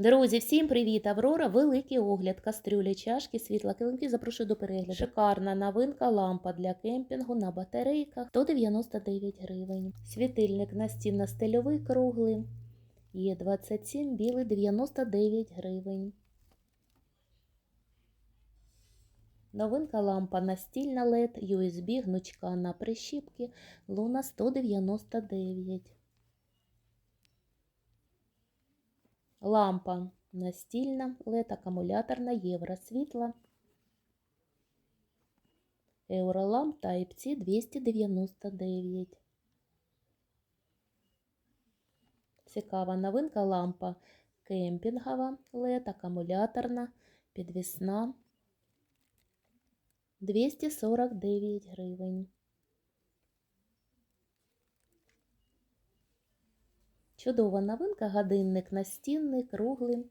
Друзі, всім привіт! Аврора, великий огляд, кастрюлі, чашки, світла, килимки. Запрошую до перегляду. Шикарна новинка, лампа для кемпінгу на батарейках 199 гривень. Світильник настінно-стильовий круглий. Є 27, білий 99 гривень. Новинка лампа настільна LED, USB, гнучка на прищіпки, луна 199. Лампа настільна, LED акумуляторна, євро світла. Eurolamp Type-C 299. Цікава новинка лампа кемпінгова LED акумуляторна, підвісна 249 гривень. Чудова новинка, годинник настінний, круглий,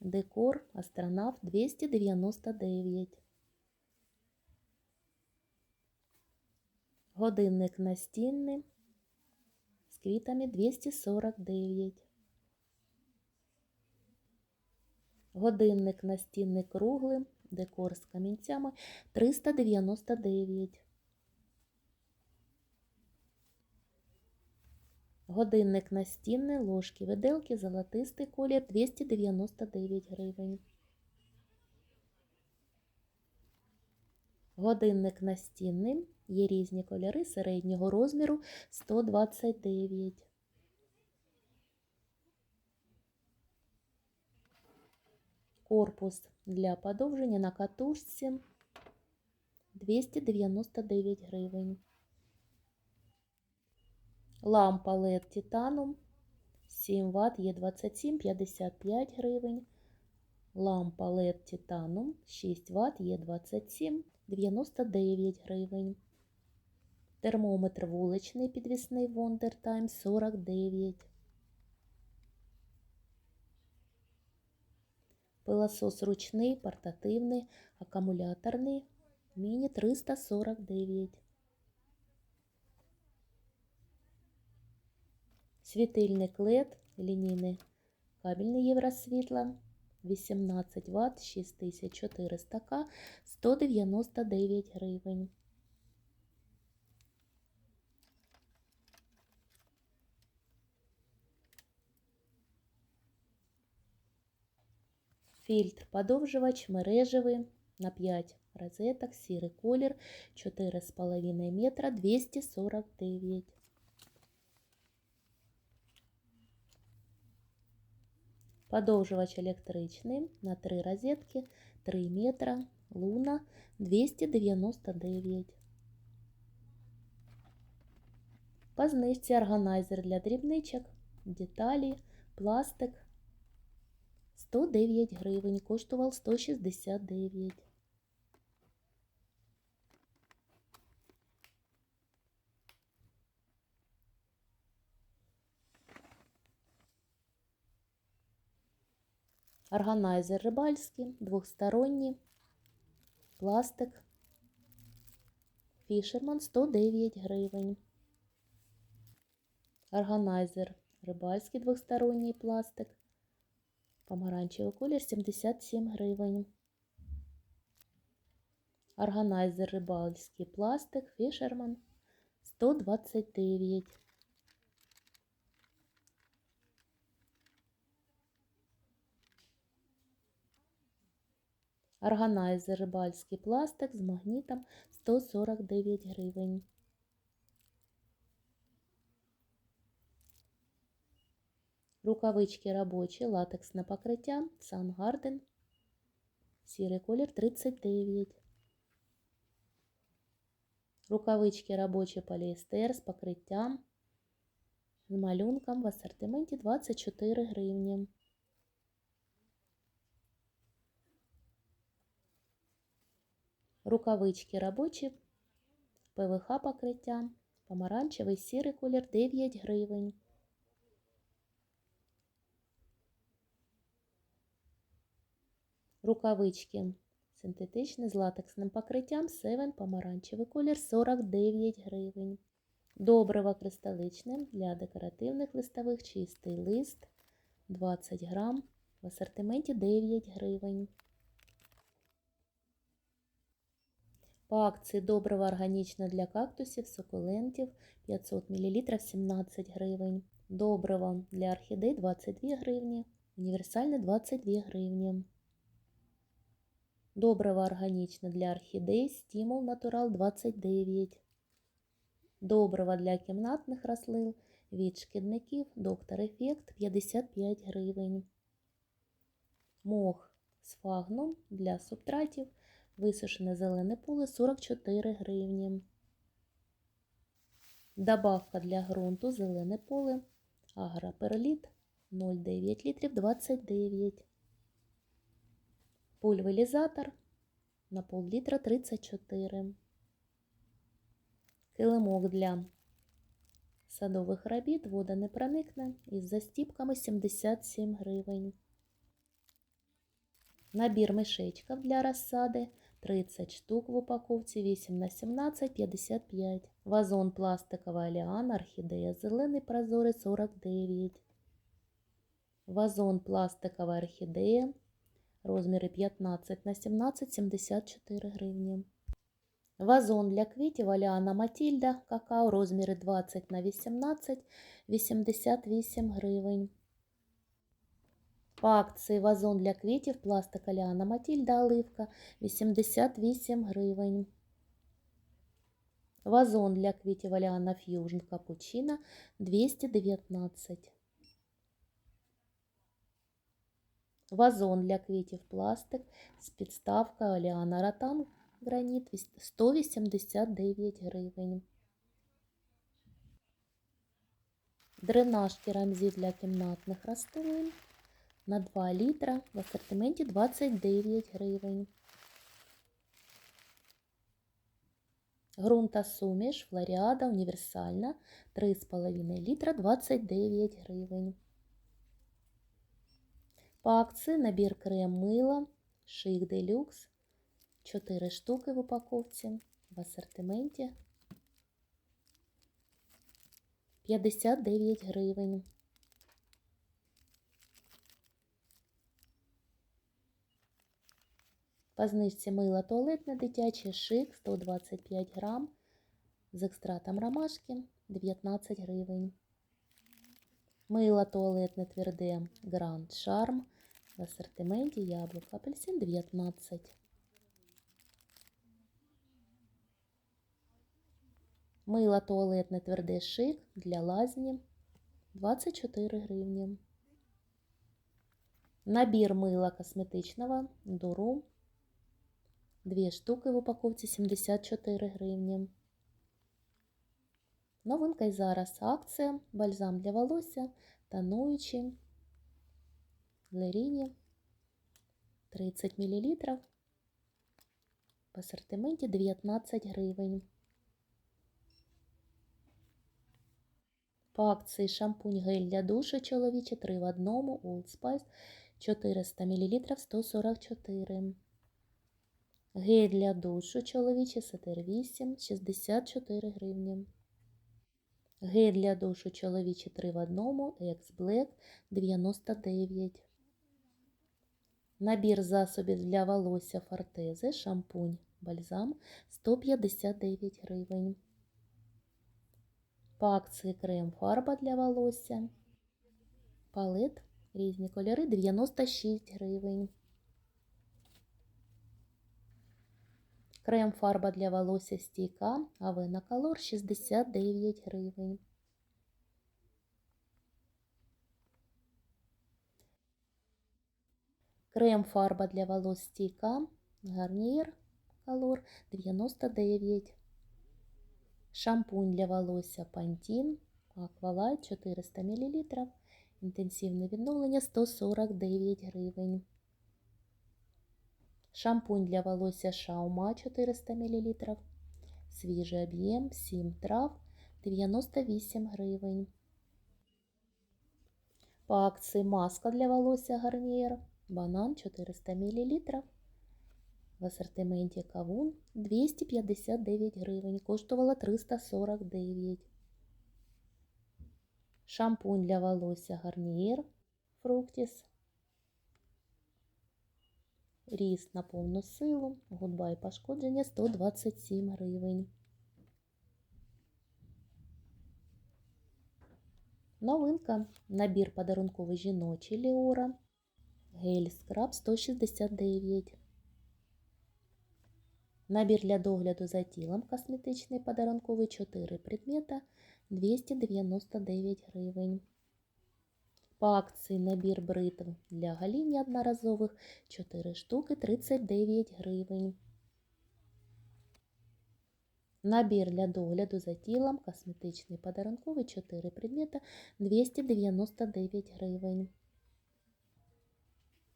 декор, астронавт 299. Годинник настінний з квітами 249. Годинник настінний круглий, декор з камінцями 399. Годинник настінний, ложки, виделки, золотистий колір 299 гривень. Годинник настінний, є різні кольори середнього розміру 129. Корпус для подовження на катушці 299 гривень. Лампа LED Титанум 7 Вт є 27 55 гривень. Лампа LED Титанум 6 Вт є 27 99 гривень. Термометр вуличний підвісний Wonder Time 49. Пилосос ручний, портативний, акумуляторний, міні 349. Світильник LED, лінійний кабельний євросвітла, 18 Вт, 6400 К, 199 гривень. Фільтр подовжувач мережевий на 5 розеток, сірий колір, 4,5 метра, 249. Подовжувач електричний на 3 розетки, 3 метра, луна 299. По знижці органайзер для дрібничок, деталі, пластик 109 гривень, коштував 169. Органайзер рибальський, двохсторонній, пластик, Фішерман 109 гривень. Органайзер рибальський двохсторонній пластик, помаранчевий колір 77 гривень. Органайзер рибальський пластик, Фішерман 129 Органайзер рибальський пластик з магнітом 149 гривень. Рукавички робочі, латексне покриття, Сангарден, сірий колір 39. Рукавички робочі поліестер з покриттям, з малюнком в асортименті 24 гривні. Рукавички робочі, ПВХ покриття, помаранчевий сірий колір 9 гривень. Рукавички синтетичні з латексним покриттям 7 помаранчевий колір 49 гривень. Добриво кристаличне для декоративних листових чистий лист 20 грам В асортименті 9 гривень. По акції добрива органічне для кактусів, сукулентів 500 мл 17 гривень. Добрива для орхідей 22 гривні. Універсальне 22 гривні. Добрива органічне для орхідей, стимул натурал 29. Добрива для кімнатних рослин від шкідників, доктор Ефект 55 гривень. Мох з фагном для субтратів, висушене зелене поле 44 гривні. Добавка для ґрунту зелене поле, агроперліт 0,9 літрів 29. Пульверізатор на пол-літра 34. Килимок для садових робіт, вода не проникне із застіпками 77 гривень. Набір мишечків для розсади 30 штук в упаковці 8 на 17 55. Вазон пластикова аліана, орхідея зелений прозорий 49. Вазон пластикова орхідея розміри 15 на 17 74 гривні. Вазон для квітів Аліана Матільда какао розміри 20 на 18 88 гривень. По акції вазон для квітів пластик Аліана Матільда оливка 88 гривень. Вазон для квітів Аліана Ф'южн Капучино 219. Вазон для квітів пластик з підставкою Аліана Ротан граніт 189 гривень. Дренаж керамзит для кімнатних рослин на 2 літра в асортименті 29 гривень. Грунта суміш Флоріада універсальна 3,5 літра 29 гривень. По акції набір крем мила Шик Делюкс 4 штуки в упаковці в асортименті 59 гривень. По знижці мило туалетне дитяче шик 125 грам з екстратом ромашки 19 гривень. Мило туалетне тверде Гранд Шарм в асортименті яблук апельсин 19. Мило туалетне тверде шик для лазні 24 гривні. Набір мила косметичного Дуру 2 штуки в упаковці 74 гривні. Новинка й зараз акція бальзам для волосся тонуючий Леріні 30 мл в асортименті 19 гривень. По акції шампунь гель для душу чоловічі 3 в одному Old Spice 400 мл 144 Гель для душу чоловічий Сатир 8 64 гривні. Гель для душу чоловічий 3 в одному Ex Black 99. Набір засобів для волосся Фортези, шампунь, бальзам 159 гривень. По акції крем фарба для волосся. Палет різні кольори 96 гривень. Крем фарба для волосся стійка Авена Color 69 гривень. Крем фарба для волос стійка Гарнієр Color 99. Шампунь для волосся Pantene Aqualight 400 мл. Інтенсивне відновлення 149 гривень. Шампунь для волосся Шаума 400 мл. Свіжий об'єм 7 трав 98 гривень. По акції маска для волосся Гарнієр. Банан 400 мл. В асортименті кавун 259 гривень. Коштувала 349. Шампунь для волосся Гарнієр Фруктіс Ріст на повну силу. Гудбай пошкодження 127 гривень. Новинка. Набір подарунковий жіночий Ліора. Гель скраб 169. Набір для догляду за тілом косметичний подарунковий 4 предмета 299 гривень. По акції набір бритв для гоління одноразових 4 штуки 39 гривень. Набір для догляду за тілом косметичний подарунковий 4 предмета 299 гривень.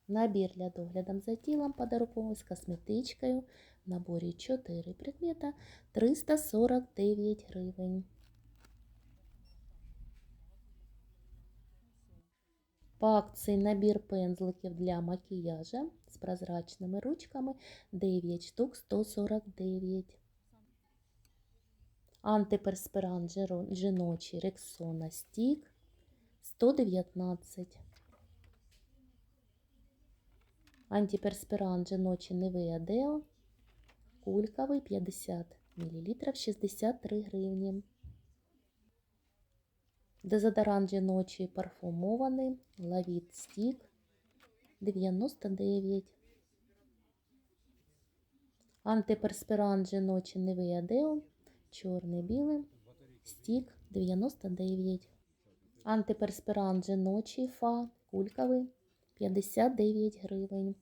Набір для догляду за тілом подарунковий з косметичкою в наборі 4 предмета 349 гривень. Акції набір пензликів для макіяжа з прозрачними ручками 9 штук 149. Антиперспирант жіночий Рексона Стік 119. Антиперспирант жіночий Nivea Deo кульковий 50 мл 63 гривні. Дезодорант жіночий парфумований Лавіт Стік 99. Антиперспирант жіночий Nivea чорний білий стік 99. Антиперспирант жіночий фа кульковий 59 гривень.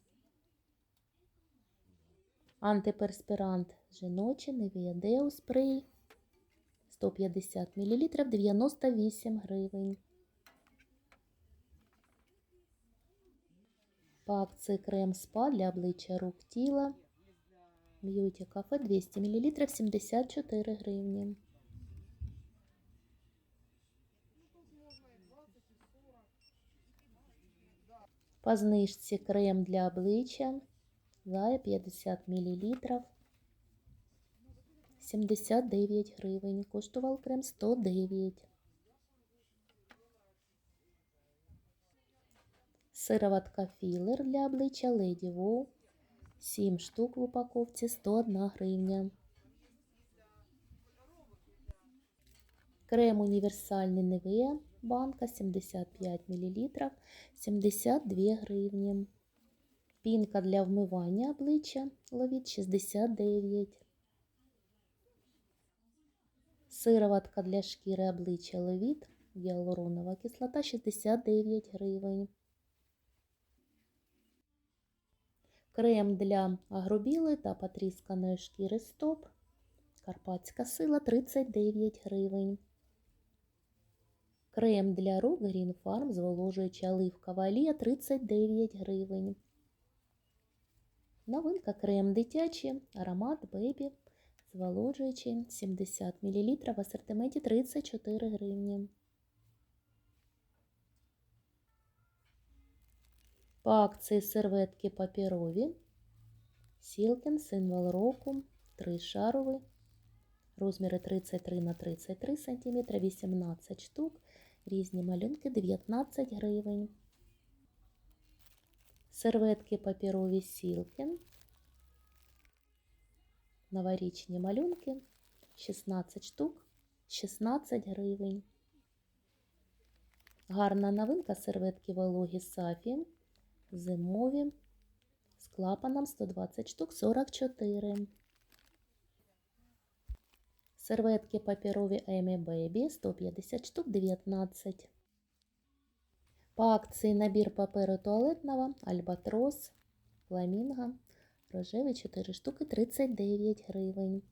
Антиперспирант жіночий Deo спрей 150 мл 98 гривень. По акції крем спа для обличчя рук тіла. Б'юті кафе 200 мл 74 гривні. По знижці крем для обличчя Зая 50 мл 79 гривень. Коштував крем 109. Сироватка філер для обличчя Леді Воу 7 штук в упаковці 101 гривня. Крем універсальний Nivea банка 75 мл 72 гривні. Пінка для вмивання обличчя ловіт 69. Сироватка для шкіри обличчя ловіт гіалуронова кислота 69 гривень. Крем для агробілої та потрісканої шкіри стоп. Карпатська сила 39 гривень. Крем для рук Green Farm зволожуюча оливкова олія 39 гривень. Новинка крем дитячий, аромат бебі, зволожуючий 70 мл в асортименті 34 гривні. По акції серветки паперові. Сілкін, символ року, 3 шарові, розміри 33 на 33 см, 18 штук, різні малюнки 19 гривень. Серветки паперові Сілкін, новорічні малюнки, 16 штук, 16 гривень. Гарна новинка серветки вологі Сафі, зимові, з клапаном 120 штук 44. Серветки паперові Емі Бебі 150 штук 19. По акції набір паперу туалетного Альбатрос, Фламінго, рожевий 4 штуки 39 гривень.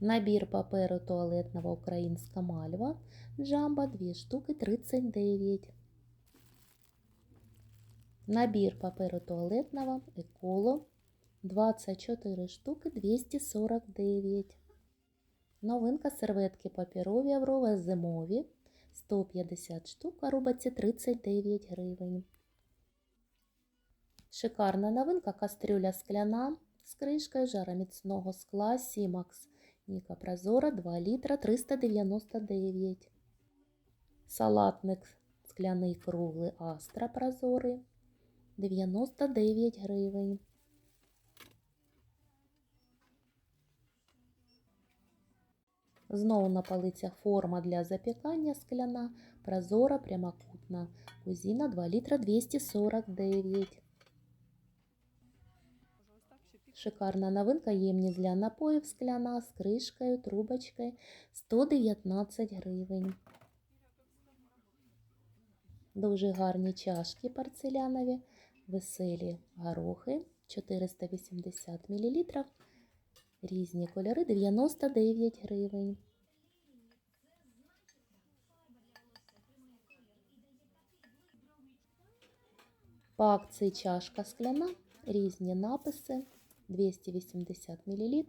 Набір паперу туалетного Українська мальва Джамба 2 штуки 39. Набір паперу туалетного Еколо 24 штуки 249. Новинка серветки паперові Аврова зимові 150 штук, а рубаці 39 гривень. Шикарна новинка кастрюля скляна з кришкою жароміцного скла Сімакс. Ніка Прозора 2 літра 399. Салатник скляний круглий Астра прозорий 99 гривень. Знову на полицях форма для запікання скляна, прозора, прямокутна. Кузіна 2 літра 249. Шикарна новинка ємність для напоїв скляна з кришкою, трубочкою 119 гривень. Дуже гарні чашки порцелянові, веселі горохи 480 мл. Різні кольори 99 гривень. По акції чашка скляна, різні написи 280 мл,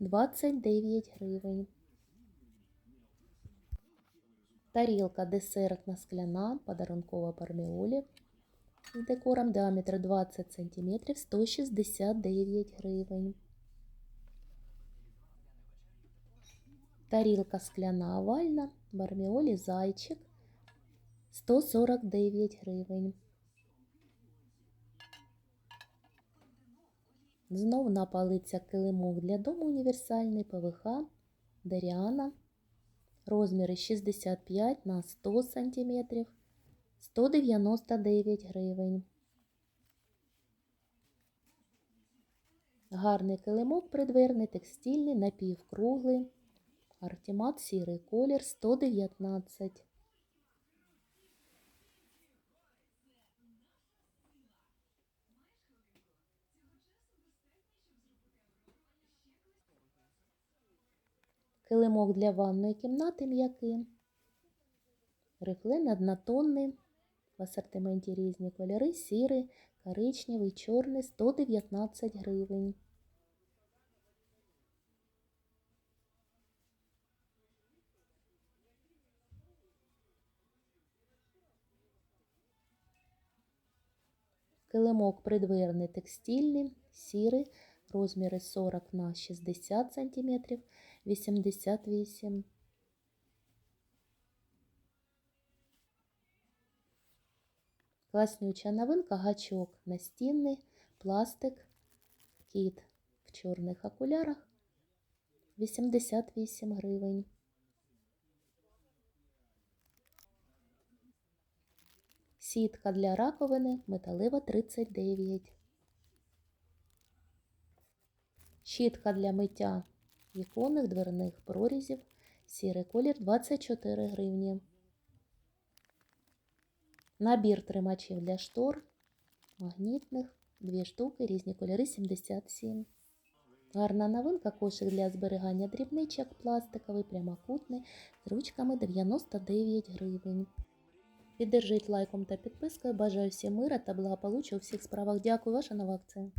29 гривень. Тарілка десертна скляна, подарункова парміолі з декором діаметр 20 см, 169 гривень. Тарілка скляна овальна, барміолі зайчик 149 гривень. Знов на полицях килимок для дому універсальний ПВХ Даріана. Розміри 65 на 100 см 199 гривень. Гарний килимок придверний, текстильний, напівкруглий. Артемат сірий колір 119. Килимок для ванної кімнати м'який. Рифлин однотонний. В асортименті різні кольори. Сірий, коричневий, чорний 119 гривень. Килимок придверний текстильний, сірий, розміри 40 на 60 см, 88 Класнюча новинка, гачок настінний, пластик, кіт в чорних окулярах 88 гривень. Сітка для раковини металева 39. Щітка для миття віконних дверних прорізів. Сірий колір 24 гривні. Набір тримачів для штор, магнітних, дві штуки, різні кольори 77. Гарна новинка, кошик для зберігання дрібничок, пластиковий, прямокутний, з ручками 99 гривень. Піддержіть лайком та підпискою. Бажаю всім мира та благополуччя у всіх справах. Дякую, ваша нова акція.